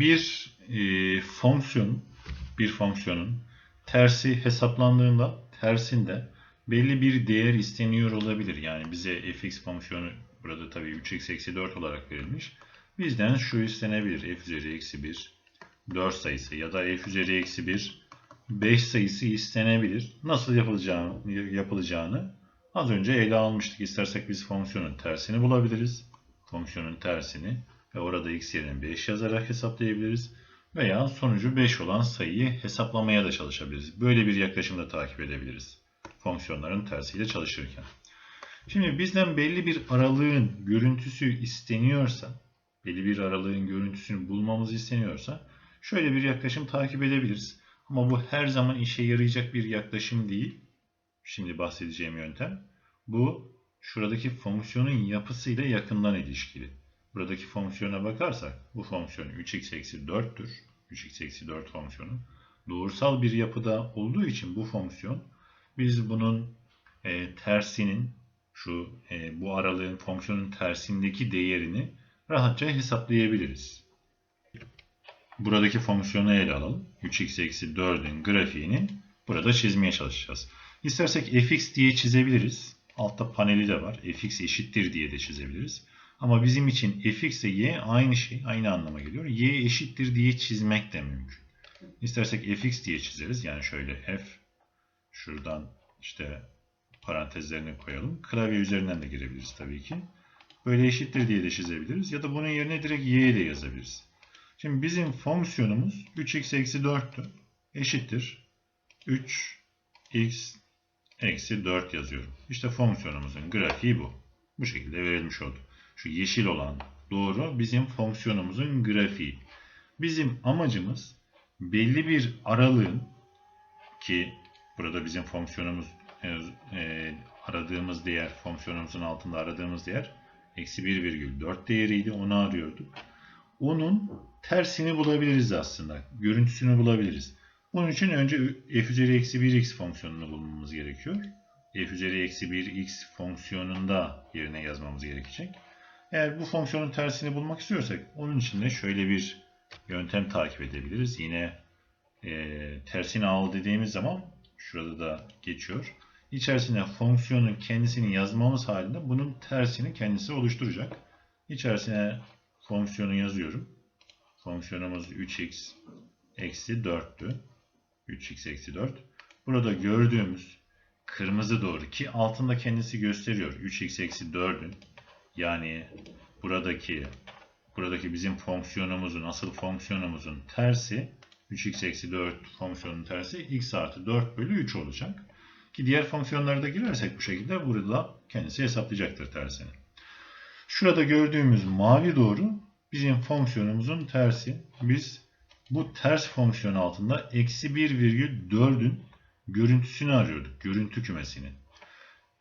bir e, fonksiyon, bir fonksiyonun tersi hesaplandığında tersinde belli bir değer isteniyor olabilir. Yani bize fx fonksiyonu burada tabii 3x eksi 4 olarak verilmiş. Bizden şu istenebilir. f üzeri eksi 1 4 sayısı ya da f üzeri eksi 1 5 sayısı istenebilir. Nasıl yapılacağını, yapılacağını az önce ele almıştık. İstersek biz fonksiyonun tersini bulabiliriz. Fonksiyonun tersini ve orada x yerine 5 yazarak hesaplayabiliriz. Veya sonucu 5 olan sayıyı hesaplamaya da çalışabiliriz. Böyle bir yaklaşımda takip edebiliriz. Fonksiyonların tersiyle çalışırken. Şimdi bizden belli bir aralığın görüntüsü isteniyorsa, belli bir aralığın görüntüsünü bulmamız isteniyorsa şöyle bir yaklaşım takip edebiliriz. Ama bu her zaman işe yarayacak bir yaklaşım değil. Şimdi bahsedeceğim yöntem. Bu şuradaki fonksiyonun yapısıyla yakından ilişkili. Buradaki fonksiyona bakarsak bu fonksiyon 3x eksi 4'tür. 3x eksi 4 fonksiyonu. Doğrusal bir yapıda olduğu için bu fonksiyon biz bunun e, tersinin şu e, bu aralığın fonksiyonun tersindeki değerini rahatça hesaplayabiliriz. Buradaki fonksiyonu ele alalım. 3x eksi 4'ün grafiğini burada çizmeye çalışacağız. İstersek fx diye çizebiliriz. Altta paneli de var. fx eşittir diye de çizebiliriz. Ama bizim için fx ile y aynı şey, aynı anlama geliyor. y eşittir diye çizmek de mümkün. İstersek fx diye çizeriz. Yani şöyle f. Şuradan işte parantezlerini koyalım. Klavye üzerinden de girebiliriz tabii ki. Böyle eşittir diye de çizebiliriz. Ya da bunun yerine direkt y de yazabiliriz. Şimdi bizim fonksiyonumuz 3x eksi 4'tü. Eşittir. 3x eksi 4 yazıyorum. İşte fonksiyonumuzun grafiği bu. Bu şekilde verilmiş oldu. Şu yeşil olan doğru bizim fonksiyonumuzun grafiği. Bizim amacımız belli bir aralığın ki burada bizim fonksiyonumuz e, e, aradığımız değer fonksiyonumuzun altında aradığımız değer eksi 1,4 değeriydi. Onu arıyorduk. Onun tersini bulabiliriz aslında. Görüntüsünü bulabiliriz. Bunun için önce f üzeri eksi 1x fonksiyonunu bulmamız gerekiyor. f üzeri eksi 1x fonksiyonunda yerine yazmamız gerekecek. Eğer bu fonksiyonun tersini bulmak istiyorsak onun için de şöyle bir yöntem takip edebiliriz. Yine e, tersini al dediğimiz zaman şurada da geçiyor. İçerisine fonksiyonun kendisini yazmamız halinde bunun tersini kendisi oluşturacak. İçerisine fonksiyonu yazıyorum. Fonksiyonumuz 3x eksi 4'tü. 3x eksi 4. Burada gördüğümüz kırmızı doğru ki altında kendisi gösteriyor. 3x eksi 4'ün yani buradaki buradaki bizim fonksiyonumuzun asıl fonksiyonumuzun tersi 3x eksi 4 fonksiyonun tersi x artı 4 bölü 3 olacak. Ki diğer fonksiyonlara da girersek bu şekilde burada kendisi hesaplayacaktır tersini. Şurada gördüğümüz mavi doğru bizim fonksiyonumuzun tersi. Biz bu ters fonksiyon altında eksi 1,4'ün görüntüsünü arıyorduk. Görüntü kümesini.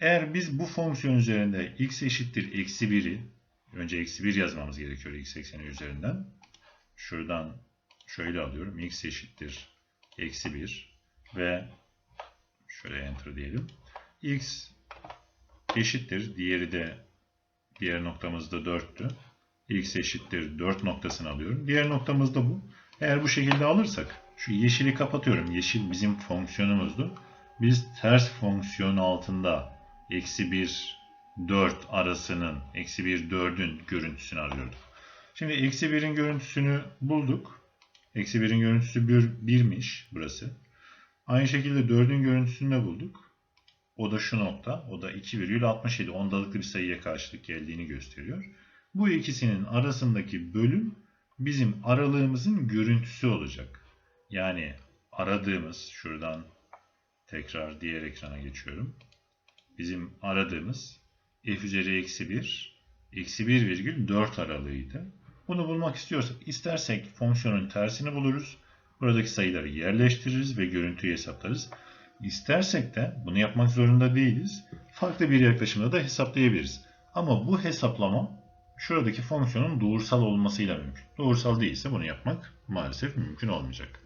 Eğer biz bu fonksiyon üzerinde x eşittir eksi 1'i önce eksi 1 yazmamız gerekiyor x ekseni üzerinden. Şuradan şöyle alıyorum. x eşittir eksi 1 ve şöyle enter diyelim. x eşittir. Diğeri de diğer noktamız da 4'tü. x eşittir 4 noktasını alıyorum. Diğer noktamız da bu. Eğer bu şekilde alırsak şu yeşili kapatıyorum. Yeşil bizim fonksiyonumuzdu. Biz ters fonksiyon altında eksi 1 4 arasının eksi 1 4'ün görüntüsünü arıyorduk. Şimdi eksi 1'in görüntüsünü bulduk. Eksi 1'in görüntüsü 1, 1'miş burası. Aynı şekilde 4'ün görüntüsünü de bulduk. O da şu nokta. O da 2,67 ondalıklı bir sayıya karşılık geldiğini gösteriyor. Bu ikisinin arasındaki bölüm bizim aralığımızın görüntüsü olacak. Yani aradığımız şuradan tekrar diğer ekrana geçiyorum. Bizim aradığımız f üzeri eksi 1 eksi 1,4 aralığıydı. Bunu bulmak istiyorsak istersek fonksiyonun tersini buluruz. Buradaki sayıları yerleştiririz ve görüntüyü hesaplarız. İstersek de bunu yapmak zorunda değiliz. Farklı bir yaklaşımda da hesaplayabiliriz. Ama bu hesaplama şuradaki fonksiyonun doğrusal olmasıyla mümkün. Doğrusal değilse bunu yapmak maalesef mümkün olmayacak.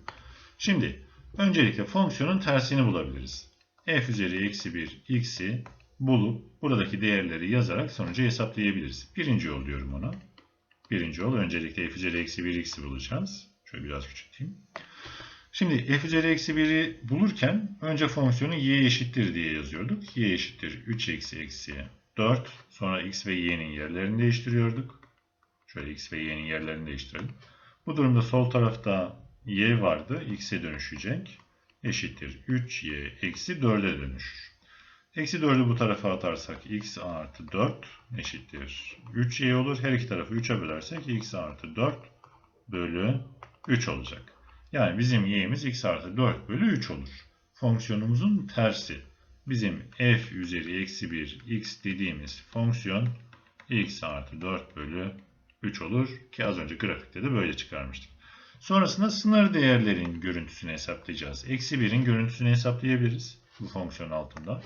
Şimdi öncelikle fonksiyonun tersini bulabiliriz. F üzeri eksi 1 x'i bulup buradaki değerleri yazarak sonucu hesaplayabiliriz. Birinci yol diyorum ona. Birinci yol öncelikle f üzeri eksi 1 x'i bulacağız. Şöyle biraz küçülteyim. Şimdi f üzeri eksi 1'i bulurken önce fonksiyonu y eşittir diye yazıyorduk. y eşittir 3 eksi eksi 4. Sonra x ve y'nin yerlerini değiştiriyorduk. Şöyle x ve y'nin yerlerini değiştirelim. Bu durumda sol tarafta y vardı. x'e dönüşecek. Eşittir 3y eksi 4'e dönüşür. Eksi 4'ü bu tarafa atarsak x artı 4 eşittir 3y olur. Her iki tarafı 3'e bölersek x artı 4 bölü 3 olacak. Yani bizim y'miz x artı 4 bölü 3 olur. Fonksiyonumuzun tersi. Bizim f üzeri eksi 1 x dediğimiz fonksiyon x artı 4 bölü 3 olur. Ki az önce grafikte de böyle çıkarmıştık. Sonrasında sınır değerlerin görüntüsünü hesaplayacağız. Eksi 1'in görüntüsünü hesaplayabiliriz. Bu fonksiyon altında.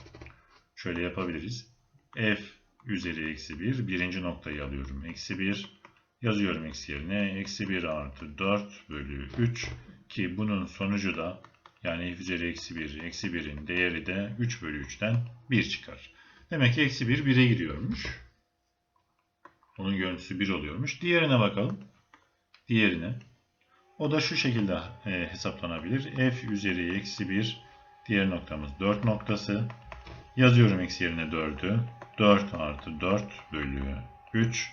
Şöyle yapabiliriz. f üzeri eksi 1. Birinci noktayı alıyorum. Eksi 1. Yazıyorum x yerine. Eksi 1 artı 4 bölü 3. Ki bunun sonucu da yani f üzeri eksi 1. Eksi 1'in değeri de 3 bölü 3'ten 1 çıkar. Demek ki eksi 1 1'e gidiyormuş. Onun görüntüsü 1 oluyormuş. Diğerine bakalım. Diğerine. O da şu şekilde e, hesaplanabilir. f üzeri eksi 1. Diğer noktamız 4 noktası. Yazıyorum x yerine 4'ü. 4 artı 4 bölü 3.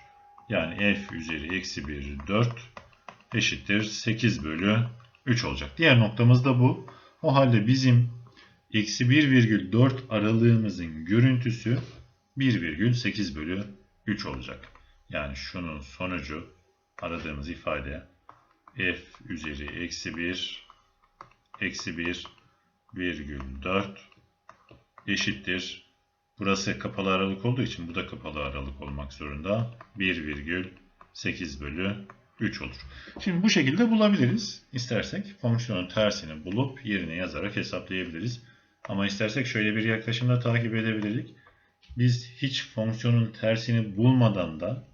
Yani f üzeri eksi 1 4 eşittir 8 bölü 3 olacak. Diğer noktamız da bu. O halde bizim eksi 1,4 aralığımızın görüntüsü 1,8 bölü 3 olacak. Yani şunun sonucu aradığımız ifade f üzeri eksi 1 eksi 1 virgül 4 eşittir. Burası kapalı aralık olduğu için bu da kapalı aralık olmak zorunda. 1,8 bölü 3 olur. Şimdi bu şekilde bulabiliriz. İstersek fonksiyonun tersini bulup yerine yazarak hesaplayabiliriz. Ama istersek şöyle bir yaklaşımda takip edebilirdik. Biz hiç fonksiyonun tersini bulmadan da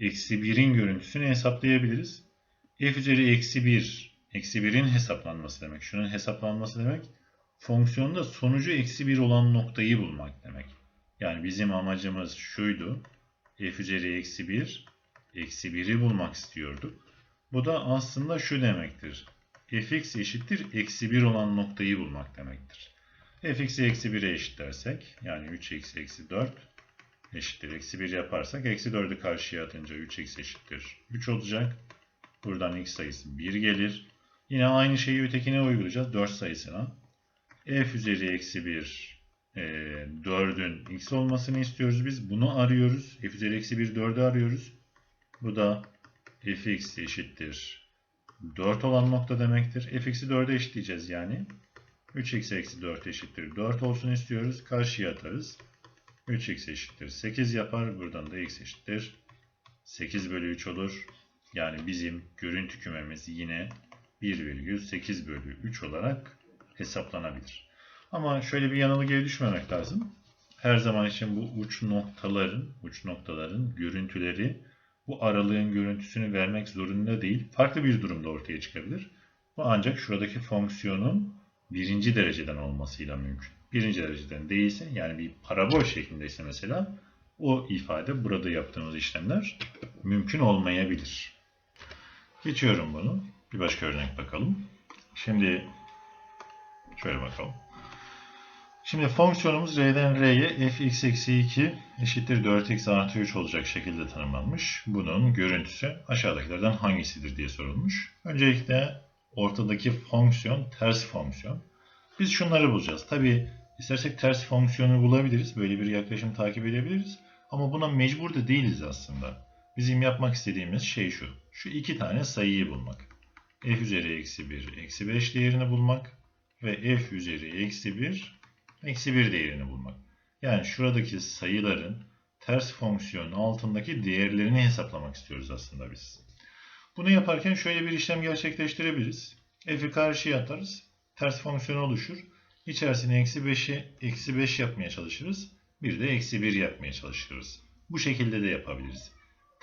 eksi 1'in görüntüsünü hesaplayabiliriz. F üzeri eksi 1, eksi 1'in hesaplanması demek. Şunun hesaplanması demek fonksiyonda sonucu eksi 1 olan noktayı bulmak demek. Yani bizim amacımız şuydu. f üzeri eksi 1, eksi 1'i bulmak istiyorduk. Bu da aslında şu demektir. fx eşittir eksi 1 olan noktayı bulmak demektir. fx'i eksi 1'e eşitlersek yani 3 eksi eksi 4 eşittir eksi 1 yaparsak eksi 4'ü karşıya atınca 3x eşittir 3 olacak. Buradan x sayısı 1 gelir. Yine aynı şeyi ötekine uygulayacağız 4 sayısına. f üzeri eksi 1 e, 4'ün x olmasını istiyoruz biz. Bunu arıyoruz. f üzeri eksi 1 4'ü arıyoruz. Bu da fx eşittir 4 olan nokta demektir. fx'i 4'e eşitleyeceğiz yani. 3x eksi 4 eşittir 4 olsun istiyoruz. Karşıya atarız. 3x eşittir 8 yapar. Buradan da x eşittir 8 bölü 3 olur. Yani bizim görüntü kümemiz yine 1,8 bölü 3 olarak hesaplanabilir. Ama şöyle bir yanılgıya düşmemek lazım. Her zaman için bu uç noktaların, uç noktaların görüntüleri bu aralığın görüntüsünü vermek zorunda değil. Farklı bir durumda ortaya çıkabilir. Bu ancak şuradaki fonksiyonun birinci dereceden olmasıyla mümkün. Birinci dereceden değilse yani bir parabol şeklindeyse mesela o ifade burada yaptığımız işlemler mümkün olmayabilir. Geçiyorum bunu. Bir başka örnek bakalım. Şimdi şöyle bakalım. Şimdi fonksiyonumuz r'den r'ye fx eksi 2 eşittir 4x artı 3 olacak şekilde tanımlanmış. Bunun görüntüsü aşağıdakilerden hangisidir diye sorulmuş. Öncelikle ortadaki fonksiyon ters fonksiyon. Biz şunları bulacağız. Tabi istersek ters fonksiyonu bulabiliriz. Böyle bir yaklaşım takip edebiliriz. Ama buna mecbur da değiliz aslında. Bizim yapmak istediğimiz şey şu. Şu iki tane sayıyı bulmak. f üzeri eksi 1, eksi 5 değerini bulmak. Ve f üzeri eksi 1, eksi 1 değerini bulmak. Yani şuradaki sayıların ters fonksiyonun altındaki değerlerini hesaplamak istiyoruz aslında biz. Bunu yaparken şöyle bir işlem gerçekleştirebiliriz. f'i karşıya atarız. Ters fonksiyon oluşur. İçerisine eksi 5'i eksi 5 yapmaya çalışırız. Bir de eksi 1 yapmaya çalışırız. Bu şekilde de yapabiliriz.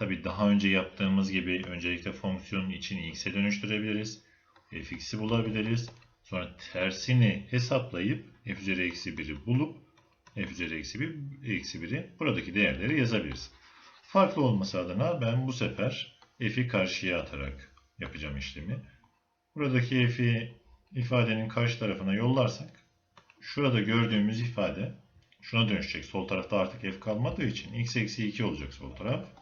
Tabi daha önce yaptığımız gibi öncelikle fonksiyonun içini x'e dönüştürebiliriz. fx'i bulabiliriz. Sonra tersini hesaplayıp f üzeri eksi 1'i bulup f üzeri eksi 1 eksi 1'i buradaki değerleri yazabiliriz. Farklı olması adına ben bu sefer f'i karşıya atarak yapacağım işlemi. Buradaki f'i ifadenin karşı tarafına yollarsak şurada gördüğümüz ifade şuna dönüşecek. Sol tarafta artık f kalmadığı için x eksi 2 olacak sol taraf.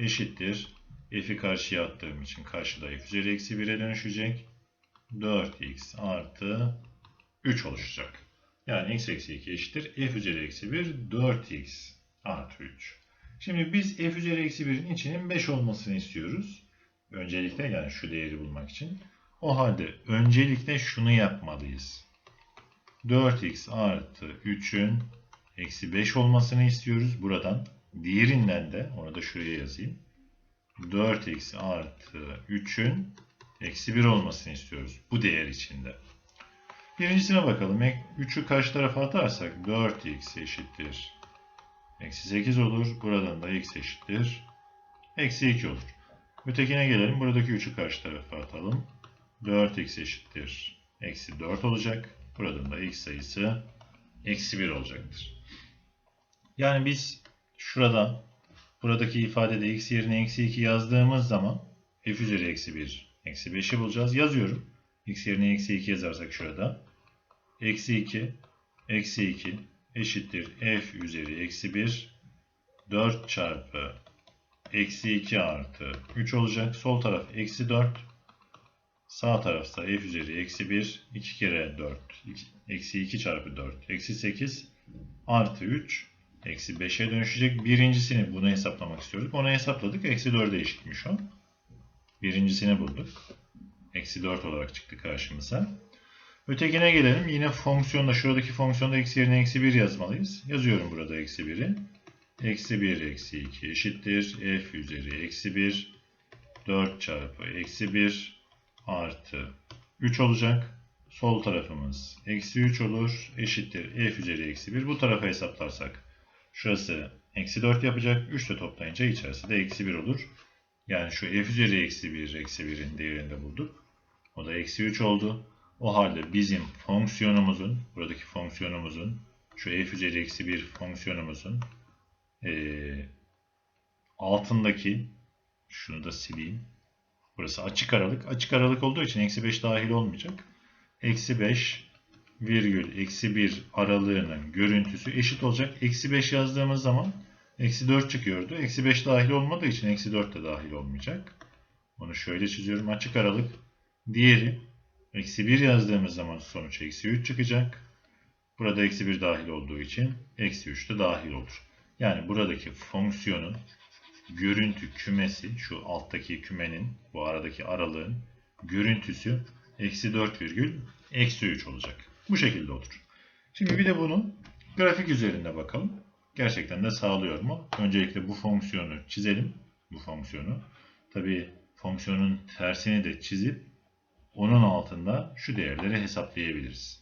Eşittir. f'i karşıya attığım için karşıda f üzeri eksi 1'e dönüşecek. 4x artı 3 oluşacak. Yani x eksi 2 eşittir. f üzeri eksi 1 4x artı 3. Şimdi biz f üzeri eksi 1'in içinin 5 olmasını istiyoruz. Öncelikle yani şu değeri bulmak için. O halde öncelikle şunu yapmalıyız. 4x artı 3'ün eksi 5 olmasını istiyoruz buradan. Diğerinden de onu da şuraya yazayım. 4x artı 3'ün eksi 1 olmasını istiyoruz bu değer içinde. Birincisine bakalım. 3'ü karşı tarafa atarsak 4x eşittir. Eksi 8 olur. Buradan da x eşittir. Eksi 2 olur. Ötekine gelelim. Buradaki 3'ü karşı tarafa atalım. 4x eşittir. Eksi 4 olacak. Buradan da x sayısı eksi 1 olacaktır. Yani biz şurada buradaki ifadede x yerine eksi 2 yazdığımız zaman f üzeri eksi 1 eksi 5'i bulacağız. Yazıyorum. x yerine eksi 2 yazarsak şurada. Eksi 2 eksi 2 eşittir f üzeri eksi 1 4 çarpı eksi 2 artı 3 olacak. Sol taraf eksi 4 sağ tarafta f üzeri eksi 1 2 kere 4 eksi 2 çarpı 4 eksi 8 artı 3 eksi 5'e dönüşecek. Birincisini bunu hesaplamak istiyorduk. Onu hesapladık. Eksi 4'e eşitmiş o. Birincisini bulduk. Eksi 4 olarak çıktı karşımıza. Ötekine gelelim. Yine fonksiyonda şuradaki fonksiyonda x yerine eksi 1 yazmalıyız. Yazıyorum burada eksi 1'i. Eksi 1 eksi 2 eşittir. f üzeri eksi 1 4 çarpı eksi 1 artı 3 olacak. Sol tarafımız eksi 3 olur. Eşittir f üzeri eksi 1. Bu tarafa hesaplarsak şurası eksi 4 yapacak. 3 ile toplayınca içerisi de eksi 1 olur. Yani şu f üzeri eksi 1 eksi 1'in değerini de bulduk. O da eksi 3 oldu. O halde bizim fonksiyonumuzun, buradaki fonksiyonumuzun, şu f üzeri eksi 1 fonksiyonumuzun e, altındaki, şunu da sileyim. Burası açık aralık. Açık aralık olduğu için eksi 5 dahil olmayacak. Eksi 5 virgül eksi 1 aralığının görüntüsü eşit olacak. Eksi 5 yazdığımız zaman eksi 4 çıkıyordu. Eksi 5 dahil olmadığı için eksi 4 de dahil olmayacak. Onu şöyle çiziyorum. Açık aralık. Diğeri Eksi 1 yazdığımız zaman sonuç eksi 3 çıkacak. Burada eksi 1 dahil olduğu için eksi 3 de dahil olur. Yani buradaki fonksiyonun görüntü kümesi şu alttaki kümenin bu aradaki aralığın görüntüsü eksi 4 virgül eksi 3 olacak. Bu şekilde olur. Şimdi bir de bunun grafik üzerinde bakalım. Gerçekten de sağlıyor mu? Öncelikle bu fonksiyonu çizelim. Bu fonksiyonu. Tabi fonksiyonun tersini de çizip onun altında şu değerleri hesaplayabiliriz.